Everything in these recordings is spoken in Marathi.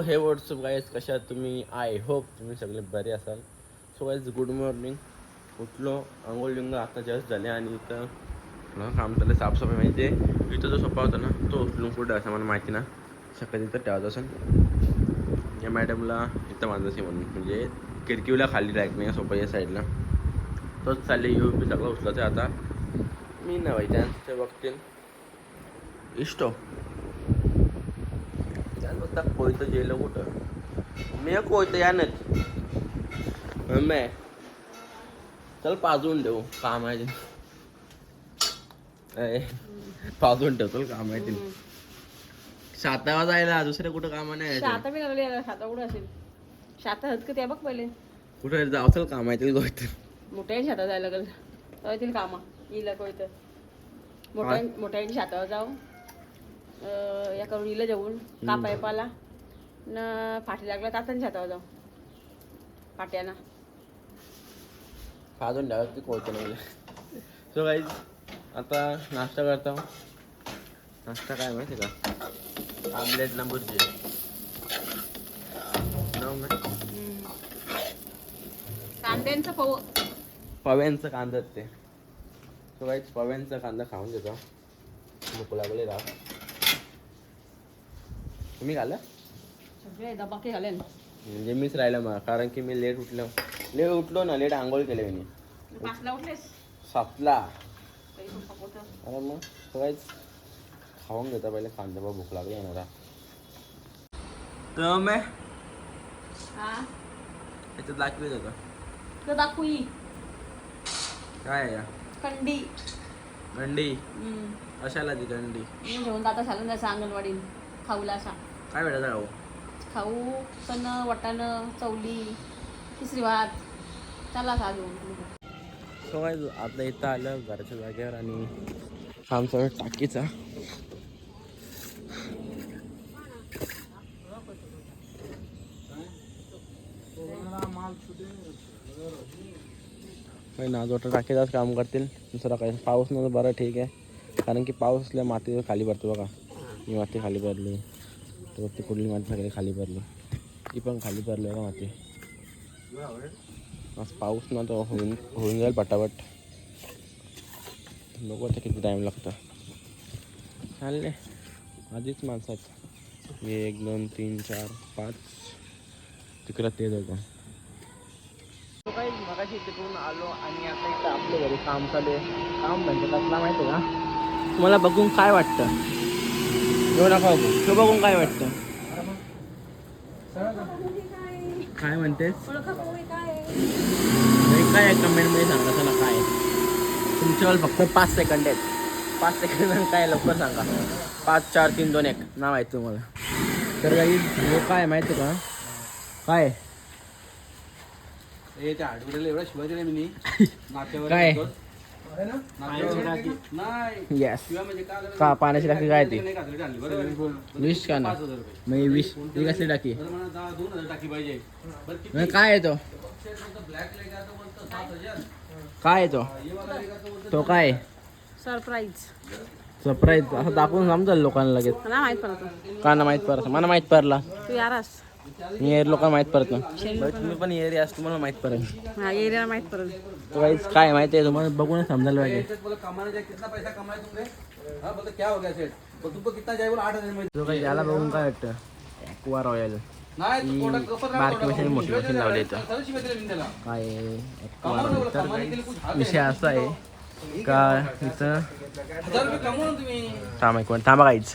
हे व्हॉट्सअप गाईज कशा तुम्ही आय होप तुम्ही सगळे बरे असाल. सो गाईज गुड मॉर्निंग उठलो आंघोळ लिंग आता जस्ट झाले आणि इथं थोडं काम चाललं साफसफाई म्हणजे इथं जो सोपा होता ना तो उचलून कुठं असं मला माहिती ना. सकाळी इथं ठेवत असेल. या मॅडमला इथं माझं म्हणून म्हणजे किरकिवला खाली राहत नाही सोफा या साईडला तोच चालले येऊ पी सगळं उचलायचं आता. मी नव्हे त्यांचे बघतील. इष्टो हो. बघता कोयतं गेलं कुठं मी कोयतं यानच. मम्मी चल पाजून ठेवू काम आहे पाजून ठेव चल काम आहे. सातावा जायला दुसरं कुठं काम नाही. शाता बी लागली कुठं असेल? शाता हत का त्या बघ पहिले. कुठं जाऊ चल काम आहे मोठ्या शाता जायला लागल. येतील कामा. येईल कोयतं. मोठ्या मोठ्या शातावर जाऊ. करून इलं जाऊन कापाय पाला न फाटी लागला तातन शातावर जाऊ. फाट्याना. पाजून ठेवा ते कोयतं नाही सो काही आता नाश्ता करता. नाश्ता काय माहिती का? आमलेट ना man. कांद्यांचं पव पव्यांचं कांदा ते. सो काहीच पव्यांचा कांदा खाऊन देतो भूक लागले राव. तुम्ही खाल्लं? सगळे दबाके घालेन म्हणजे मीच राहिलं मग कारण की मी लेट उठलो. लेट उठलो ना लेट आंघोळ केले मी. पाचला उठलेस? पकवतं. अरे मग सो काहीच खाऊन घेता पहिले कांदा बा भूक लागली येणारा तर मी हा? याच्यात दाखवेच होतं दाखवू. काय आहे? कंडी. हम्म. कशाला ती मी घेऊन जाता चालून जायचं अंगणवाडी खाऊला असा. काय भेटायचं राहू खाऊ पण वटाणं चवली तिसरी भात. चला असा घेऊन सो काय आता इथं आलं घराच्या जागेवर आणि आमचा टाकीचा. नाजोटा टाकीचाच काम करतील दुसरा काही पाऊस नव्हतं बरं ठीक आहे. कारण की पाऊस असल्या माती खाली पडते बघा. ही माती खाली पडली. तर ती कुठली माती सगळी खाली पडली. ती पण खाली भरली का माती. आज पाऊस ना तो होऊन होऊन जाईल पटापट. बघू आता किती टाईम लागतं. चालले. आधीच माणसं आहेत एक दोन तीन चार पाच. तिकडं ते दोघं. काही मगाशी तिकडून आलो आणि आता इथं आपलं घरी काम चालू आहे. काम म्हणजे कसला माहिती आहे का? तुम्हाला बघून काय वाटतं? येऊ नका बघू तो बघून काय वाटतं? काय म्हणतेस काय कमेंटमध्ये सांगा चला काय आहे. तुमच्यावर फक्त पाच सेकंड आहेत. पाच सेकंड काय लवकर सांगा. पाच चार तीन दोन एक. नाव आहे तुम्हाला. तर काही हे काय माहिती का? काय? काय? येस म्हणजे? का पाण्याची टाकी काय ती वीस का ना? ही वीस ती कसली टाकी? मग काय आहे तो? ब्लॅक लेगा तो बोलतो सात हजार. काय आहे तो? काय? सरप्राईज सरप्राईज असं दाखवून समजाल लोकांना लगेच. मला माहीत पडत का ना माहीत पडत मला माहीत पडला. तू यारास. मी एअर लोकांना माहीत पडत ना तुम्ही पण एअर असं तुम्हाला माहीत पडेल. हा एरिया माहीत तो काहीच काय माहिती आहे तुम्हाला? बघूनच समजायला पाहिजे. सेठ बोला कमाने जाए कितना पैसा कमाए तुमने? हाँ बोलते क्या हो गया सेठ बोल तुमको कितना चाहिए बोला आठ हजार में। तो काही याला बघून काय वाटतं? ॲक्वा रॉयल नाही ही तू राहा, बारकी मशीन मोठी शिवाय मशीन दिला लावली नाही. इथं खरंच शिवाय दिला मी त्याला. काय ॲक्वा कमावलं रॉयल बोला, तर कमाने केली कुछ हात विषय असा आहे का इथं? हजार रुपये कमवून तुम्ही. थांबा एक मिनिट थांबा काहीच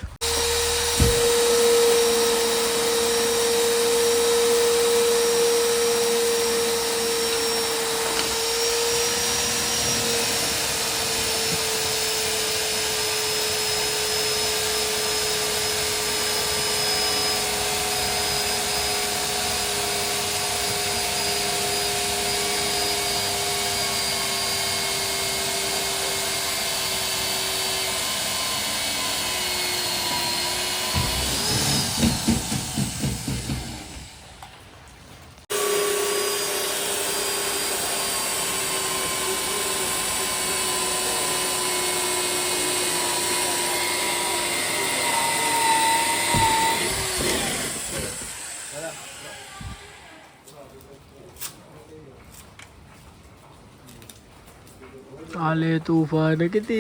आले तुफान किती?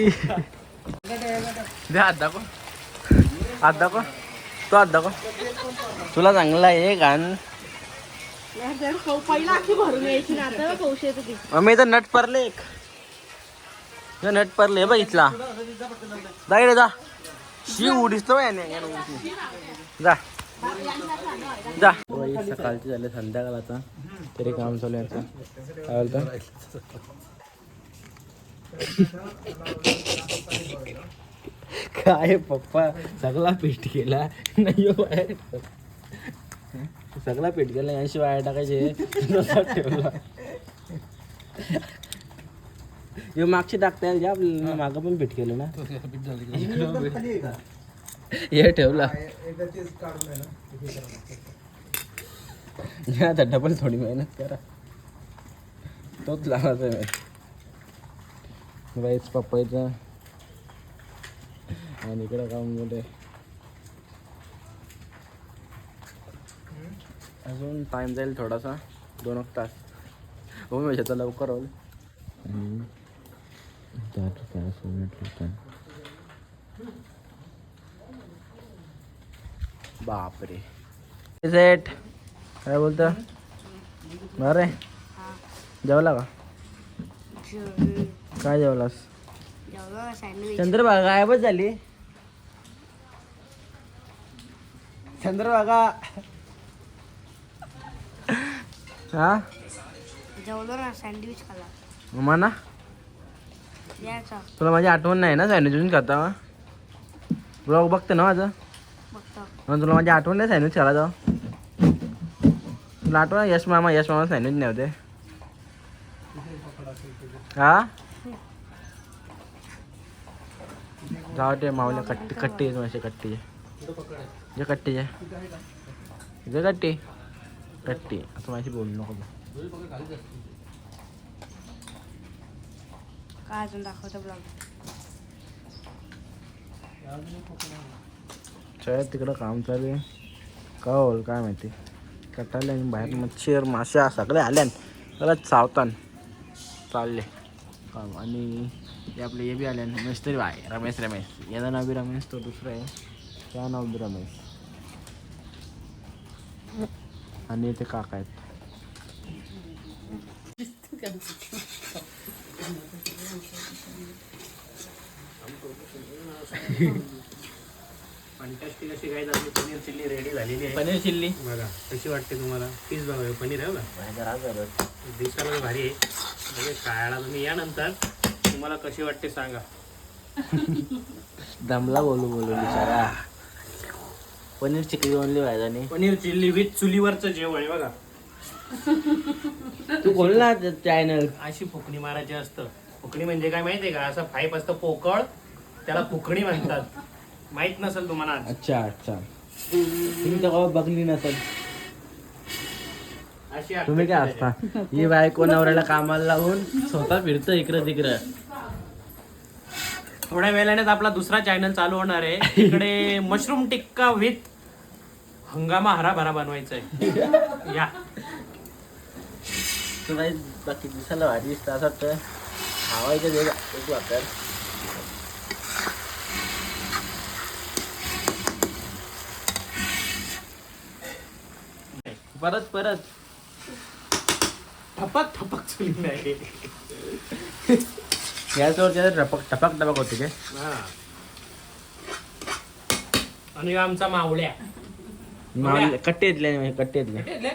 दे हात दाखव हात दाखव तू हात दाखव तुला चांगला आहे गाण. मी तर नट परले एक. नट परले हे बघ इथला. जा इकडे जा. शी उडीस तो जा. जा. सकाळची झाले संध्याकाळचा तरी काम चालू आहे आता. काय बोलतो? काय पप्पा सगळा पेट केला नाही हो, सगळा पेट केला यांशी वाया टाकायचे. ठेवला. यो मागची टाकता येईल आपल्याला मागं पण पीठ केलं ना. हे ठेवला. या आता डबल थोडी मेहनत करा. तोच लावायचा वाईच पप्पायचा आणि इकडं काम मोठे. अजून टाइम जाईल थोडासा. दोन एक तास हो मी आता लवकर होईल बापरे. सेट काय बोलतं? बरे जेवला का? काय जेवलास? चंद्रभागा गायबच झाली. चंद्रभागा. हा? जेवलो ना सँडविच खाला म्हणा तुला माझी आठवण नाही ना सँडविच खाता? ब्लॉग बघते ना माझं? बघतो. मग तुला माझी आठवण नाही सँडविच खायला जाऊ? तुला आठवण? यश मामा यश मामा सँडविच नाही होते हा? जाऊ दे मावल्या कट्टी कट्टी माझी कट्टी. जे कट्टी आहे. जे कट्टी कट्टी असं माझी बोलू नको. काय अजून दाखवतो ब्लॉग शाळेत तिकडं काम चालू आहे. का होईल काय माहिती. कटाले आणि बाहेर मच्छर माश्या सगळे आल्यान त्याला चावतान. चालले. काम आणि हे आपले हे बी आल्यान मिस्त्री बाय. रमेश रमेश. याचं नाव बी रमेश तो दुसरा आहे. त्या नाव बी रमेश. आणि ते काका आहेत. काय पनीर चिल्ली. रेडी झालेली आहे पनीर चिल्ली बघा कशी वाटते तुम्हाला? तीच बघा हे पनीर आहे बघा. दिसायला भारी आहे. म्हणजे खायला तुम्ही या नंतर. तुम्हाला कशी वाटते सांगा. दमला बोलू बोलू बिचारा. पनीर चिकली ओनली व्हायचा नाही पनीर चिल्ली विथ चुलीवरचं जेवण आहे बघा. तू बोल ना चॅनल अशी फुकणी मारायची असतं. फुकणी म्हणजे काय माहितीये का? असं फाईप असतं पोकळ त्याला फुकणी म्हणतात. माहीत नसेल तुम्हाला. अच्छा अच्छा. तुम्ही तेव्हा बघली नसेल. अशी तुम्ही काय. असता? ही बायको नवऱ्याला कामाला लावून स्वतः फिरतं इकडं तिकडं. थोड्या वेळानेच आपला दुसरा चॅनल चालू होणार आहे. इकडे मशरूम टिक्का विथ हंगामा हराभरा बनवायचा आहे या. तू काही बाकी दिसायला भारी दिसतं. असं वाटतं एक वापर. परत परत. ठपक ठपक चुली नाही. गॅसवर टपक टपक टपक होते हा. आणि आमचा मावळ्या. मावले- कट्टे येतले कट्टे येतले घेतले?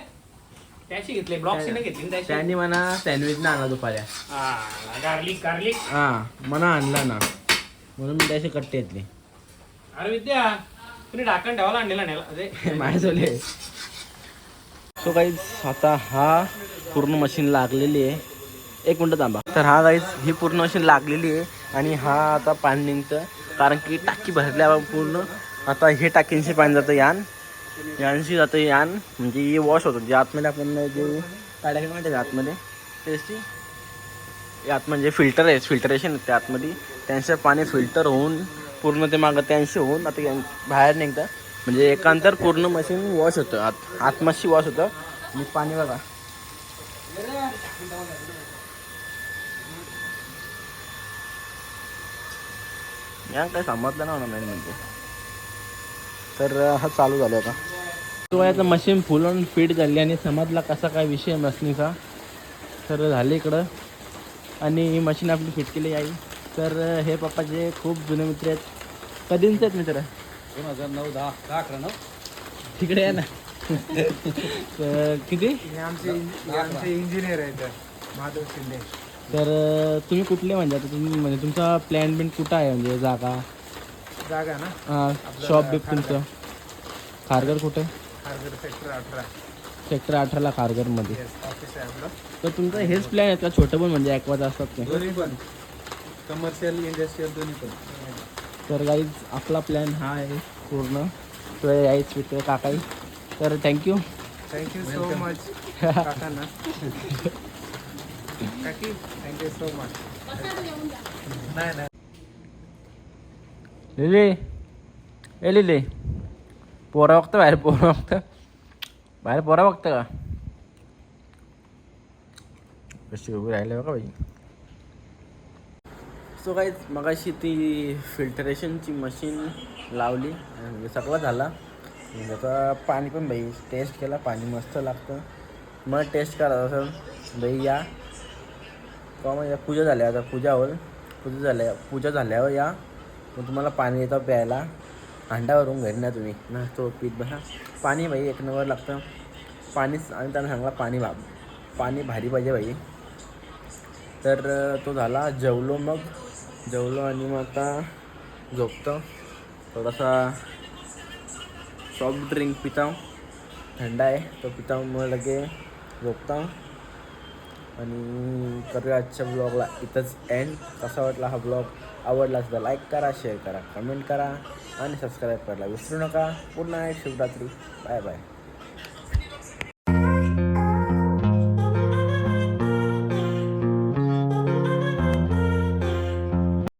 त्याशी घेतले ब्लॉक्सने घेतली त्यांनी म्हणा सँडविच ना आणला दुपाऱ्या गार्लिक गार्लिक हा मना आणला ना. म्हणून मी त्याचे कट्टे येतले अरे विद्या तुम्ही ढाकण ठेवायला आणलेला नेला अरे. माझे सो काही आता हा पूर्ण मशीन लागलेली आहे. एक मिनटं थांबा. तर हा गाईज ही पूर्ण मशीन लागलेली आहे आणि हा आता पाणी निघतं. कारण की टाकी भरल्यावर पूर्ण. आता हे टाकींशी पाणी जातं यान. यांशी जातं यान. म्हणजे हे वॉश होतं. जे आतमध्ये आपण जे काय माहिती आहे आतमध्ये. त्याची आत म्हणजे फिल्टर आहे. फिल्टरेशन त्या आतमध्ये. त्यांचं पाणी फिल्टर होऊन पूर्ण ते मागं त्यांशी होऊन आता यां- बाहेर निघतं. म्हणजे एकांतर पूर्ण मशीन वॉश होतं. आत आतमशी वॉश होतं. आणि पाणी बघा. या काय समजलं ना मेन म्हणजे तर हा चालू झाला आता. तो मशीन फुल ऑन फिट झाली आणि समजला कसा काय विषय मशीनीचा? तर झाले इकडं. आणि ही मशीन आपली फिट केली आई तर हे पप्पाचे खूप जुने मित्र आहेत. कधींचे आहेत मित्र? दोन हजार नऊ दहा दहा अकरा नऊ. तिकडे या ना. तर किती? आमचे आमचे इंजिनियर आहेत माधव शिंदे. तर तुम्ही कुठले म्हणजे? आता तुम्ही म्हणजे तुमचा प्लॅन बिन कुठं आहे म्हणजे जागा? जागा ना? शॉप बिप तुमचं. खारघर कुठे? खारघर सेक्टर अठरा. सेक्टर अठराला खारघरमध्ये. येस ऑफिस आहे आपलं. तर तुमचं हेच प्लॅन आहेत का? छोटं पण म्हणजे ॲक्वाचं असतात ते? दोन्ही पण. कमर्शियल इंडस्ट्रियल दोन्ही पण. तर गाईज आपला प्लॅन हा आहे पूर्ण. तो यायच मित्र काकाई. तर थँक्यू थँक्यू सो मच काकांना. काकी थँक्यू सो मच नाही नाही. लिली. ए लिली. पोरं बघतं बाहेर पोरं बघतं. बाहेर पोरं बघतं का? कशी उभी राहिले बघा बाई. सो काही मगाशी ती फिल्टरेशनची मशीन लावली आणि सगळं झाला. म्हणजे आता पाणी पण बाई टेस्ट केला. पाणी मस्त लागतं. मग टेस्ट करायचं असेल बाई या. का मग या पूजा झाल्या. आता पूजा होईल पूजा झाल्या. पूजा झाल्यावर या मग तुम्हाला पाणी येतं प्यायला. हांडावरून घरी ना तुम्ही. ना तो पीत बसा पाणी भाई एक नंबर लागतं. पाणीच आणि त्यांना सांगला पाणी भा पाणी भारी पाहिजे भाई. तर तो झाला जेवलो मग. जेवलो आणि मग आता झोपतो. थोडासा सॉफ्ट ड्रिंक पिताव. थंड आहे. तो पिताव मग लगे झोपता. आणि करूया आजच्या ब्लॉगला इथंच एंड कसा वाटला हा ब्लॉग आवडला असता लाईक करा शेअर करा कमेंट करा आणि सबस्क्राईब करायला विसरू नका. पुन्हा एक शिवरात्री बाय बाय